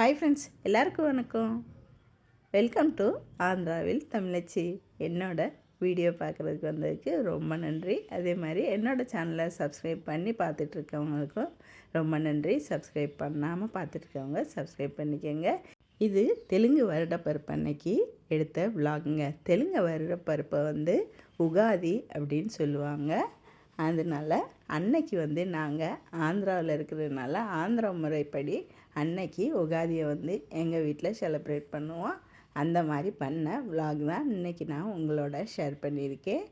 Hi friends எல்லாருக்கும் வணக்கம். Welcome to ஆந்திராவில் தமிழச்சி. என்னோட வீடியோ பார்க்குறதுக்கு வந்ததுக்கு ரொம்ப நன்றி. அதே மாதிரி என்னோட சேனலை சப்ஸ்கிரைப் பண்ணி பார்த்துட்ருக்கவங்களுக்கும் ரொம்ப நன்றி. சப்ஸ்கிரைப் பண்ணாமல் பார்த்துட்ருக்கவங்க சப்ஸ்கிரைப் பண்ணிக்கோங்க. இது தெலுங்கு வருடப்பருப்பு அன்னைக்கு எடுத்த விலாகுங்க தெலுங்கு வருடப்பருப்பை வந்து உகாதி அப்படின்னு சொல்லுவாங்க. அதனால் அன்னைக்கு வந்து நாங்கள் ஆந்திராவில் இருக்கிறதுனால ஆந்திரா முறைப்படி அன்னைக்கு உகாதியை வந்து எங்கள் வீட்டில் செலிப்ரேட் பண்ணுவோம். அந்த மாதிரி பண்ண விலாக் தான் இன்றைக்கி நான் உங்களோட ஷேர் பண்ணியிருக்கேன்.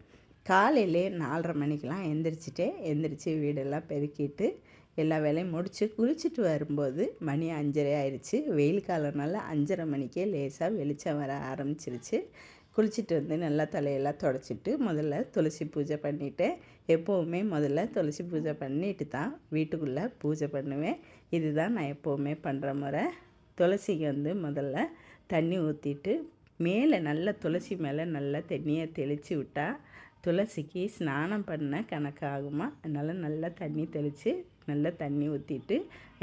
காலையிலே நாலரை மணிக்கெலாம் எந்திரிச்சிட்டே எந்திரிச்சு வீடெல்லாம் பெருக்கிட்டு எல்லா வேலையும் முடித்து குளிச்சுட்டு வரும்போது மணி அஞ்சரை ஆயிடுச்சு. வெயில் காலம்னால அஞ்சரை மணிக்கே லேசாக வெளிச்சம் வர ஆரம்பிச்சிருச்சு. குளிச்சுட்டு வந்து நல்லா தலையெல்லாம் தொடச்சிட்டு முதல்ல துளசி பூஜை பண்ணிவிட்டு எப்போவுமே முதல்ல துளசி பூஜை பண்ணிட்டு தான் வீட்டுக்குள்ளே பூஜை பண்ணுவேன். இதுதான் நான் எப்போவுமே பண்ணுற முறை. துளசிக்கு வந்து முதல்ல தண்ணி ஊற்றிட்டு மேலே நல்ல துளசி மேலே நல்லா தண்ணியை தெளித்து விட்டால் துளசிக்கு ஸ்நானம் பண்ண கணக்காகுமா? அதனால் நல்லா தண்ணி தெளித்து நல்லா தண்ணி ஊற்றிட்டு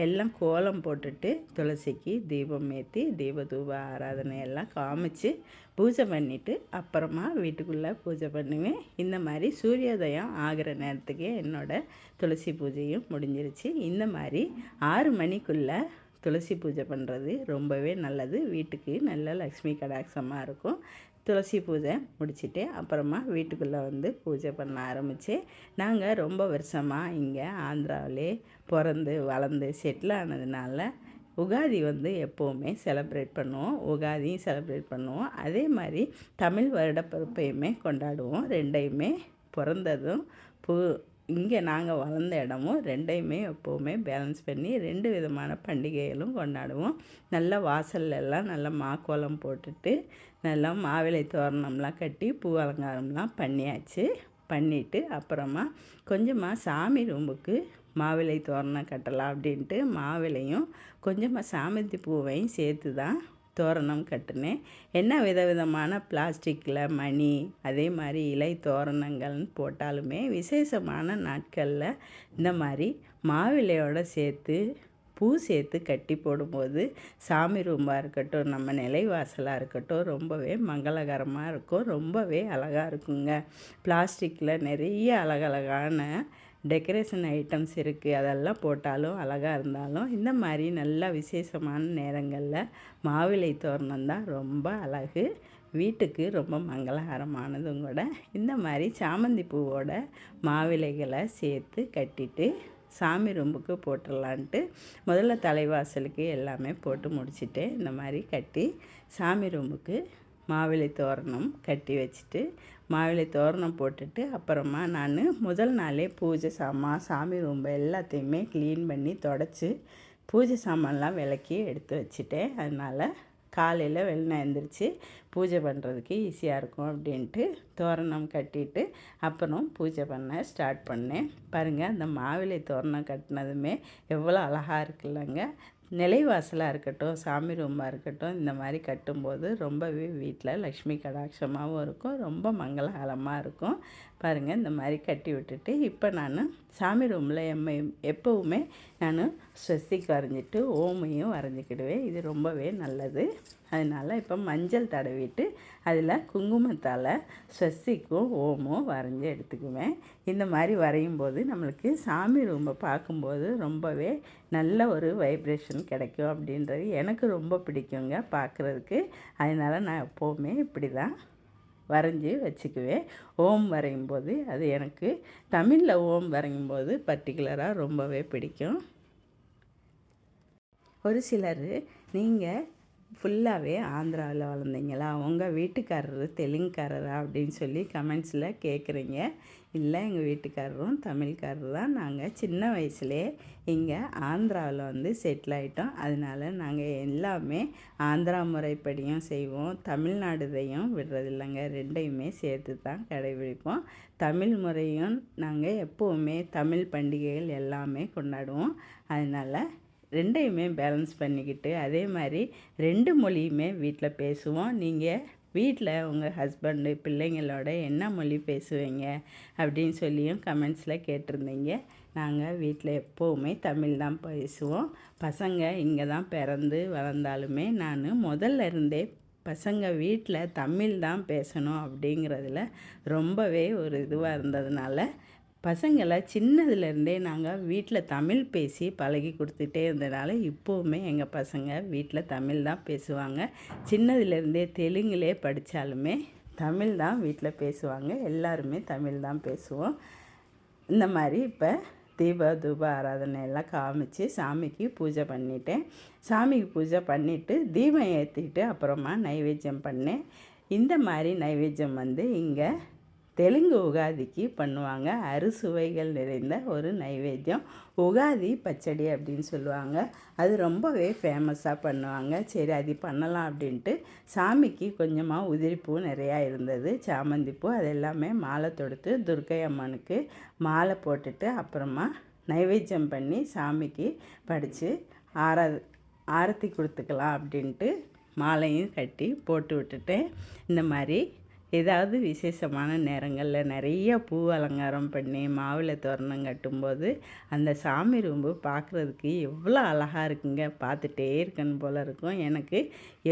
எல்லாம் கோலம் போட்டுட்டு துளசிக்கு தீபம் ஏற்றி தீபதூப ஆராதனை எல்லாம் காமிச்சு பூஜை பண்ணிவிட்டு அப்புறமா வீட்டுக்குள்ளே பூஜை பண்ணுவேன். இந்த மாதிரி சூரியோதயம் ஆகிற நேரத்துக்கே என்னோடய துளசி பூஜையும் முடிஞ்சிருச்சு. இந்த மாதிரி ஆறு மணிக்குள்ளே துளசி பூஜை பண்ணுறது ரொம்பவே நல்லது. வீட்டுக்கு நல்ல லக்ஷ்மி கடாட்சமாக இருக்கும். துளசி பூஜை முடிச்சுட்டு அப்புறமா வீட்டுக்குள்ளே வந்து பூஜை பண்ண ஆரம்பித்து நாங்கள் ரொம்ப வருஷமாக இங்கே ஆந்திராவிலே பிறந்து வளர்ந்து செட்டில் ஆனதுனால உகாதி வந்து எப்போவுமே செலப்ரேட் பண்ணுவோம். உகாதியும் செலப்ரேட் பண்ணுவோம். அதே மாதிரி தமிழ் வருடப்பிறப்பையுமே கொண்டாடுவோம். ரெண்டையுமே பிறந்ததும் பூ இங்கே நாங்கள் வளர்ந்த இடமும் ரெண்டையுமே எப்போவுமே பேலன்ஸ் பண்ணி ரெண்டு விதமான பண்டிகைகளும் கொண்டாடுவோம். நல்லா வாசல்லலாம் நல்லா மாக்கோலம் போட்டுட்டு நல்லா மாவிளை தோரணம்லாம் கட்டி பூ அலங்காரம்லாம் பண்ணியாச்சு. பண்ணிவிட்டு அப்புறமா கொஞ்சமாக சாமி ரூமுக்கு மாவிளை தோரணம் கட்டலாம் அப்படின்ட்டு மாவிளையும் கொஞ்சமாக சாமந்தி பூவையும் சேர்த்து தான் தோரணம் கட்டினேன் என்ன விதவிதமான பிளாஸ்டிக்கில் மணி அதே மாதிரி இலை தோரணங்கள்னு போட்டாலுமே விசேஷமான நாட்களில் இந்த மாதிரி மாவிலையோடு சேர்த்து பூ சேர்த்து கட்டி போடும்போது சாமி ரூம்பாக இருக்கட்டும் நம்ம நிலைவாசலாக இருக்கட்டும் ரொம்பவே மங்களகரமாக இருக்கும் ரொம்பவே அழகாக இருக்குங்க. பிளாஸ்டிக்கில் நிறைய அழகழகான டெக்கரேஷன் ஐட்டம்ஸ் இருக்குது அதெல்லாம் போட்டாலும் அழகாக இருந்தாலும் இந்த மாதிரி நல்லா விசேஷமான நேரங்களில் மாவிளை தோரணம் தான் ரொம்ப அழகு. வீட்டுக்கு ரொம்ப மங்களகரமானதும் கூட இந்த மாதிரி சாமந்தி பூவோட மாவிளைகளை சேர்த்து கட்டிட்டு சாமி ரூமுக்கு போட்டுடலான்ட்டு முதல்ல தலைவாசலுக்கு எல்லாமே போட்டு முடிச்சுட்டு இந்த மாதிரி கட்டி சாமி ரூமுக்கு மாவிளை தோரணம் கட்டி வச்சுட்டு மாவிளை தோரணம் போட்டுட்டு அப்புறமா நான் முதல் நாளே பூஜை சாமான் சாமி ரூம்பை எல்லாத்தையுமே க்ளீன் பண்ணி தொடச்சி பூஜை சாமான்லாம் விளக்கி எடுத்து வச்சுட்டேன். அதனால் காலையில் வெள்ளனை எழுந்திரிச்சு பூஜை பண்ணுறதுக்கு ஈஸியாக இருக்கும் அப்படின்ட்டு தோரணம் கட்டிட்டு அப்புறம் பூஜை பண்ண ஸ்டார்ட் பண்ணேன். பாருங்கள் அந்த மாவிலை தோரணம் கட்டினதுமே எவ்வளோ அழகாக இருக்குல்லங்க. நிலைவாசலாக இருக்கட்டும் சாமி ரூமாக இருக்கட்டும் இந்த மாதிரி கட்டும்போது ரொம்பவே வீட்டில் லக்ஷ்மி கடாட்சமாகவும் இருக்கும் ரொம்ப மங்களகலமாக இருக்கும். பாருங்கள் இந்த மாதிரி கட்டி விட்டுட்டு இப்போ நான் சாமி ரூமில் எம்மை எப்போவுமே நான் ஸ்வஸ்திக் வரைஞ்சிட்டு ஓமையும் வரைஞ்சிக்கிடுவேன். இது ரொம்பவே நல்லது. அதனால் இப்போ மஞ்சள் தடவிட்டு அதில் குங்குமத்தால் ஸ்வஸ்திக்கும் ஓமும் வரைஞ்சி எடுத்துக்குவேன். இந்த மாதிரி வரையும் போது நம்மளுக்கு சாமி ரூமை பார்க்கும்போது ரொம்பவே நல்ல ஒரு வைப்ரேஷன் கிடைக்கும் அப்படின்றது எனக்கு ரொம்ப பிடிக்குங்க பார்க்குறதுக்கு. அதனால் நான் எப்போவுமே இப்படி தான் வரைஞ்சி வச்சுக்குவேன். ஓம் வரையும் போது அது எனக்கு தமிழில் ஓம் வரையும் போது பர்டிகுலராக ரொம்பவே பிடிக்கும். ஒரு சிலர் நீங்கள் ஃபுல்லாகவே ஆந்திராவில் வளர்ந்தீங்களா உங்கள் வீட்டுக்காரர் தெலுங்குக்காரரா? அப்படின்னு சொல்லி கமெண்ட்ஸில் கேட்குறீங்க இல்லை எங்கள் வீட்டுக்காரரும் தமிழ்காரர் தான். நாங்கள் சின்ன வயசுலேயே இங்கே ஆந்திராவில் வந்து செட்டில் ஆகிட்டோம் அதனால் நாங்கள் எல்லாமே ஆந்திரா முறைப்படியும் செய்வோம். தமிழ்நாடுதையும் விடுறதில்லைங்க. ரெண்டையுமே சேர்த்து தான் கடைபிடிப்போம். தமிழ் முறையும் நாங்கள் எப்போவுமே தமிழ் பண்டிகைகள் எல்லாமே கொண்டாடுவோம். அதனால் ரெண்டையுமே பேலன்ஸ் பண்ணிக்கிட்டு அதே மாதிரி ரெண்டு மொழியுமே வீட்டில் பேசுவோம். நீங்கள் வீட்டில் உங்கள் ஹஸ்பண்டு பிள்ளைங்களோட என்ன மொழி பேசுவீங்க அப்படின்னு சொல்லியும் கமெண்ட்ஸில் கேட்டிருந்தீங்க. நாங்கள் வீட்டில் எப்போவுமே தமிழ் தான் பேசுவோம். பசங்க இங்கே தான் பிறந்து வளர்ந்தாலுமே நான் முதல்ல இருந்தே பசங்க வீட்டில் தமிழ் தான் பேசணும் அப்படிங்கிறதுல ரொம்பவே ஒரு இதுவாக இருந்ததுனால பசங்களை சின்னதுலேருந்தே நாங்கள் வீட்டில் தமிழ் பேசி பழகி கொடுத்துட்டே இருந்தனால இப்போவுமே எங்கள் பசங்க வீட்டில் தமிழ் தான் பேசுவாங்க. சின்னதுலேருந்தே தெலுங்குலே படித்தாலுமே தமிழ் தான் வீட்டில் பேசுவாங்க. எல்லாருமே தமிழ் தான் பேசுவோம். இந்த மாதிரி இப்போ தீப தூப ஆராதனை எல்லாம் காமிச்சு சாமிக்கு பூஜை பண்ணிட்டேன். சாமிக்கு பூஜை பண்ணிவிட்டு தீபம் ஏற்றிட்டு அப்புறமா நைவேத்தியம் பண்ணேன். இந்த மாதிரி நைவேத்தியம் வந்து இங்கே தெலுங்கு உகாதிக்கு பண்ணுவாங்க. அறுசுவைகள் நிறைந்த ஒரு நைவேத்தியம். உகாதி பச்சடி அப்படின்னு சொல்லுவாங்க. அது ரொம்பவே ஃபேமஸாக பண்ணுவாங்க. சரி அது பண்ணலாம் அப்படின்ட்டு சாமிக்கு கொஞ்சமாக உதிரிப்பூ நிறையா இருந்தது. சாமந்தி பூ அது எல்லாமே மாலை தொடுத்து துர்க்கை அம்மனுக்கு மாலை போட்டுட்டு அப்புறமா நைவேத்தியம் பண்ணி சாமிக்கு படித்து ஆரா ஆரத்தி கொடுத்துக்கலாம் அப்படின்ட்டு மாலையும் கட்டி போட்டு விட்டுட்டேன். இந்த மாதிரி ஏதாவது விசேஷமான நேரங்களில் நிறைய பூ அலங்காரம் பண்ணி மாவில் தோரணம் கட்டும்போது அந்த சாமி ரூம்பு பார்க்குறதுக்கு எவ்வளோ அழகாக இருக்குங்க. பார்த்துட்டே இருக்கணும் போல் இருக்கும். எனக்கு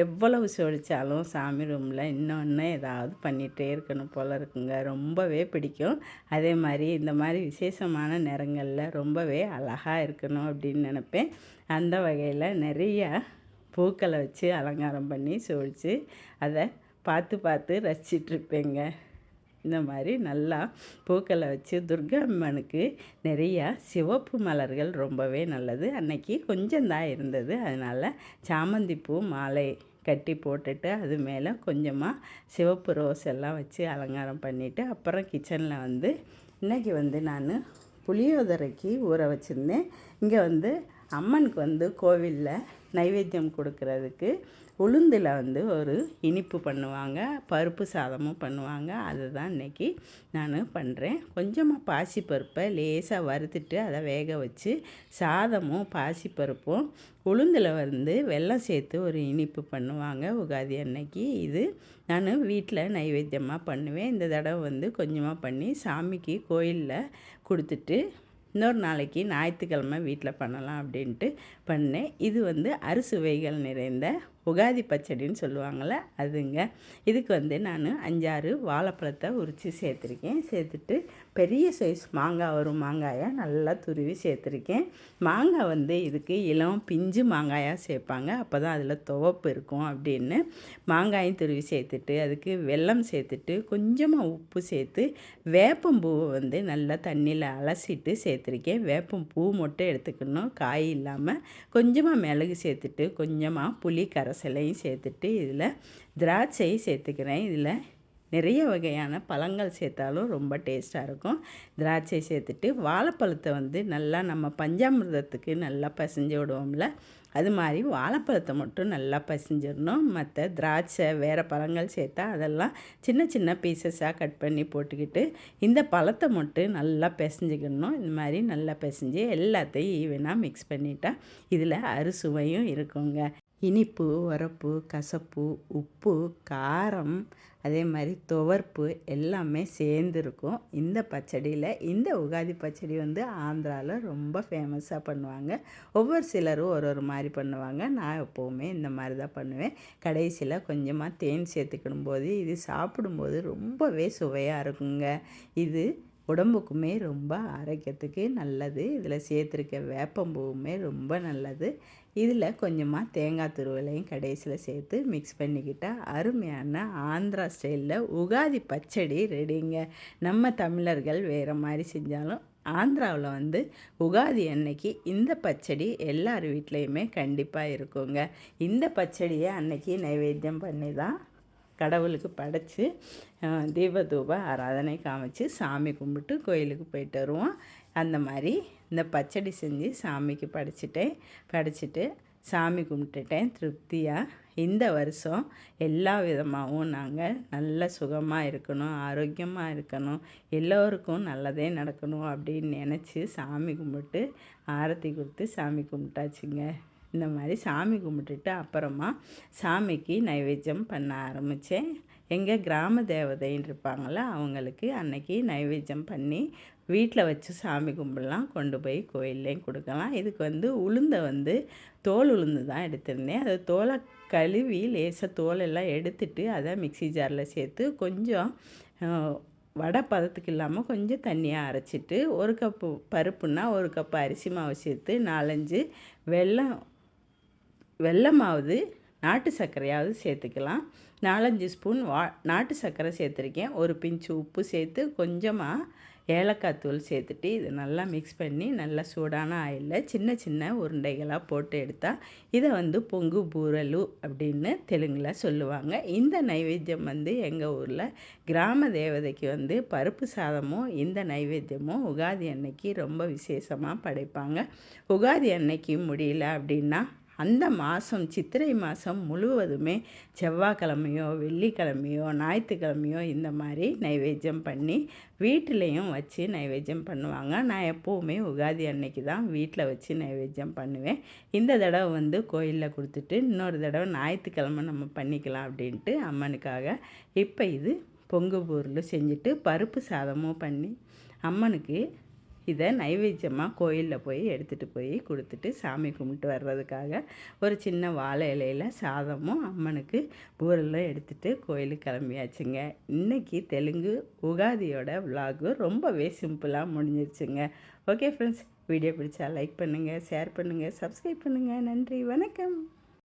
எவ்வளவு சொலிச்சாலும் சாமி ரூமில் இன்னொன்று ஏதாவது பண்ணிகிட்டே இருக்கணும் போல் இருக்குங்க. ரொம்பவே பிடிக்கும். அதே மாதிரி இந்த மாதிரி விசேஷமான நேரங்களில் ரொம்பவே அழகாக இருக்கணும் அப்படின்னு நினப்பேன். அந்த வகையில் நிறைய பூக்களை வச்சு அலங்காரம் பண்ணி சோழித்து அதை பார்த்து பார்த்து ரசிச்சிட்ருப்பேங்க. இந்த மாதிரி நல்லா பூக்களை வச்சு துர்கா அம்மனுக்கு நிறையா சிவப்பு மலர்கள் ரொம்பவே நல்லது. அன்னைக்கு கொஞ்சம் தான் இருந்தது. அதனால் சாமந்தி பூ மாலை கட்டி போட்டுட்டு அது மேலே கொஞ்சமாக சிவப்பு ரோஸ் எல்லாம் வச்சு அலங்காரம் பண்ணிவிட்டு அப்புறம் கிச்சனில் வந்து இன்றைக்கி வந்து நான் புளியோதரைக்கு ஊற வச்சுருந்தேன். இங்கே வந்து அம்மனுக்கு வந்து கோவிலில் நைவேத்தியம் கொடுக்கறதுக்கு உளுந்தில் வந்து ஒரு இனிப்பு பண்ணுவாங்க பருப்பு சாதமும் பண்ணுவாங்க. அதை தான் இன்றைக்கி நான் பண்ணுறேன் கொஞ்சமாக பாசிப்பருப்பை லேசாக வறுத்துட்டு அதை வேக வச்சு சாதமும் பாசிப்பருப்பும் உளுந்தில் வந்து வெள்ளம் சேர்த்து ஒரு இனிப்பு பண்ணுவாங்க உகாதி அன்னைக்கு. இது நான் வீட்டில் நைவேத்தியமாக பண்ணுவேன். இந்த தடவை வந்து கொஞ்சமாக பண்ணி சாமிக்கு கோயிலில் கொடுத்துட்டு இன்னொரு நாளைக்கு ஞாயிற்றுக்கிழமை வீட்டில் பண்ணலாம் அப்படின்ட்டு பண்ணேன். இது வந்து அறுசுவைகள் நிறைந்த உகாதி பச்சடின்னு சொல்லுவாங்கள்ல அதுங்க. இதுக்கு வந்து நான் அஞ்சாறு வாழைப்பழத்தை உரித்து சேர்த்துருக்கேன். சேர்த்துட்டு பெரிய சைஸ் மாங்காய் வரும் மாங்காயை நல்லா துருவி சேர்த்துருக்கேன். மாங்காய் வந்து இதுக்கு இளம் பிஞ்சு மாங்காயாக சேர்ப்பாங்க. அப்போ தான் அதில் துவப்பு இருக்கும் அப்படின்னு. மாங்காயும் துருவி சேர்த்துட்டு அதுக்கு வெல்லம் சேர்த்துட்டு கொஞ்சமாக உப்பு சேர்த்து வேப்பம்பூவை வந்து நல்லா தண்ணியில் அலசிட்டு சேர்த்துருக்கேன். வேப்பம் பூ மட்டும் எடுத்துக்கணும். காய் இல்லாமல் கொஞ்சமாக மிளகு சேர்த்துட்டு கொஞ்சமாக புளி கரை சிலையும் சேர்த்துட்டு இதில் திராட்சையும் சேர்த்துக்கிறேன். இதில் நிறைய வகையான பழங்கள் சேர்த்தாலும் ரொம்ப டேஸ்ட்டாக இருக்கும். திராட்சை சேர்த்துட்டு வாழைப்பழத்தை வந்து நல்லா நம்ம பஞ்சாமிர்தத்துக்கு நல்லா பசைஞ்சு விடுவோம்ல. அது மாதிரி வாழைப்பழத்தை மட்டும் நல்லா பசிஞ்சிடணும். மற்ற திராட்சை வேறு பழங்கள் சேர்த்தா அதெல்லாம் சின்ன சின்ன பீசஸாக கட் பண்ணி போட்டுக்கிட்டு இந்த பழத்தை மட்டும் நல்லா பிசைஞ்சிக்கணும். இந்த மாதிரி நல்லா பிசைஞ்சு எல்லாத்தையும் ஈவனாக மிக்ஸ் பண்ணிட்டா இதில் அறுசுவையும் இருக்குங்க. இனிப்பு உரப்பு கசப்பு உப்பு காரம் அதே மாதிரி துவர்ப்பு எல்லாமே சேர்ந்துருக்கும். இந்த பச்சடியில் இந்த உகாதி பச்சடி வந்து ஆந்திராவில் ரொம்ப ஃபேமஸாக பண்ணுவாங்க. ஒவ்வொரு சிலரும் ஒரு ஒரு மாதிரி பண்ணுவாங்க. நான் எப்போவுமே இந்த மாதிரி தான் பண்ணுவேன். கடைசியில் கொஞ்சமாக தேன் சேர்த்துக்கிடும் போது இது சாப்பிடும்போது ரொம்பவே சுவையாக இருக்குங்க. இது உடம்புக்குமே ரொம்ப ஆரோக்கியத்துக்கு நல்லது. இதில் சேர்த்துருக்க வேப்பம்பூவுமே ரொம்ப நல்லது. இதில் கொஞ்சமாக தேங்காய் துருவலையும் கடைசியில் சேர்த்து மிக்ஸ் பண்ணிக்கிட்டால் அருமையான ஆந்திரா ஸ்டைலில் உகாதி பச்சடி ரெடிங்க நம்ம தமிழர்கள் வேறு மாதிரி செஞ்சாலும் ஆந்திராவில் வந்து உகாதி அன்னைக்கு இந்த பச்சடி எல்லார் வீட்லேயுமே கண்டிப்பாக இருக்குங்க. இந்த பச்சடியை அன்னைக்கு நைவேத்தியம் பண்ணி தான் கடவுளுக்கு படைச்சி தீபதூப ஆராதனை காமிச்சு சாமி கும்பிட்டு கோயிலுக்கு போயிட்டு வருவோம். அந்த மாதிரி இந்த பச்சடி செஞ்சு சாமிக்கு படைச்சிட்டேன். படைச்சிட்டு சாமி கும்பிட்டுட்டேன். திருப்தியாக இந்த வருஷம் எல்லா விதமாகவும் நாங்கள் நல்ல சுகமாக இருக்கணும் ஆரோக்கியமாக இருக்கணும் எல்லோருக்கும் நல்லதே நடக்கணும் அப்படின்னு நினச்சி சாமி கும்பிட்டு ஆரத்தி கொடுத்து சாமி கும்பிட்டாச்சுங்க. இந்த மாதிரி சாமி கும்பிட்டுட்டு அப்புறமா சாமிக்கு நைவேத்தியம் பண்ண ஆரம்பித்தேன் எங்கள் கிராம தேவதைன்னு இருப்பாங்கள்ல அவங்களுக்கு அன்னைக்கு நைவேத்தியம் பண்ணி வீட்டில் வச்சு சாமி கும்பிடலாம். கொண்டு போய் கோயில்லையும் கொடுக்கலாம். இதுக்கு வந்து உளுந்தை வந்து தோல் உளுந்து தான் எடுத்திருந்தேன். அதை தோலை கழுவி லேசாக தோலெல்லாம் எடுத்துட்டு அதை மிக்சி ஜாரில் சேர்த்து கொஞ்சம் வடை பதத்துக்கு இல்லாமல் கொஞ்சம் தண்ணியாக அரைச்சிட்டு ஒரு கப்பு பருப்புன்னா ஒரு கப்பு அரிசி மாவு சேர்த்து நாலஞ்சு வெல்லம் வெள்ளமாவது நாட்டு சர்க்கரையாவது சேர்த்துக்கலாம். நாலஞ்சு ஸ்பூன் வா நாட்டு சர்க்கரை சேர்த்துருக்கேன். ஒரு பிஞ்சு உப்பு சேர்த்து கொஞ்சமாக ஏலக்காய் தூள் சேர்த்துட்டு இது நல்லா மிக்ஸ் பண்ணி நல்லா சூடான ஆயிலில் சின்ன சின்ன உருண்டைகளாக போட்டு எடுத்தால் இதை வந்து பொங்கு பூரலு அப்படின்னு தெலுங்கில் சொல்லுவாங்க. இந்த நைவேத்தியம் வந்து எங்கள் ஊரில் கிராம தேவதைக்கு வந்து பருப்பு சாதமும் இந்த நைவேத்தியமும் உகாதி அன்னைக்கு ரொம்ப விசேஷமாக படைப்பாங்க. உகாதி அன்னைக்கு முடியல அப்படின்னா அந்த மாதம் சித்திரை மாதம் முழுவதுமே செவ்வாய்க்கிழமையோ வெள்ளிக்கிழமையோ ஞாயிற்றுக்கிழமையோ இந்த மாதிரி நைவேத்தியம் பண்ணி வீட்டிலையும் வச்சு நைவேத்தியம் பண்ணுவாங்க. நான் எப்போவுமே உகாதி அன்னைக்கு தான் வீட்டில் வச்சு நைவேத்தியம் பண்ணுவேன். இந்த தடவை வந்து கோயிலில் கொடுத்துட்டு இன்னொரு தடவை ஞாயிற்றுக்கிழமை நம்ம பண்ணிக்கலாம் அப்படின்ட்டு அம்மனுக்காக இப்போ இது பொங்கு பொருள் செஞ்சுட்டு பருப்பு சாதமும் பண்ணி அம்மனுக்கு இதை நைவேத்தியமாக கோயிலில் போய் எடுத்துகிட்டு போய் கொடுத்துட்டு சாமி கும்பிட்டு வர்றதுக்காக ஒரு சின்ன வாழை இலையில் சாதமும் அம்மனுக்கு ஊரெல்லாம் எடுத்துகிட்டு கோயிலுக்கு கிளம்பியாச்சுங்க. இன்றைக்கி தெலுங்கு உகாதியோட விலாகு ரொம்பவே சிம்பிளாக முடிஞ்சிருச்சுங்க. ஓகே ஃப்ரெண்ட்ஸ் வீடியோ பிடிச்சா லைக் பண்ணுங்கள் ஷேர் பண்ணுங்கள் சப்ஸ்கிரைப் பண்ணுங்கள் நன்றி வணக்கம்.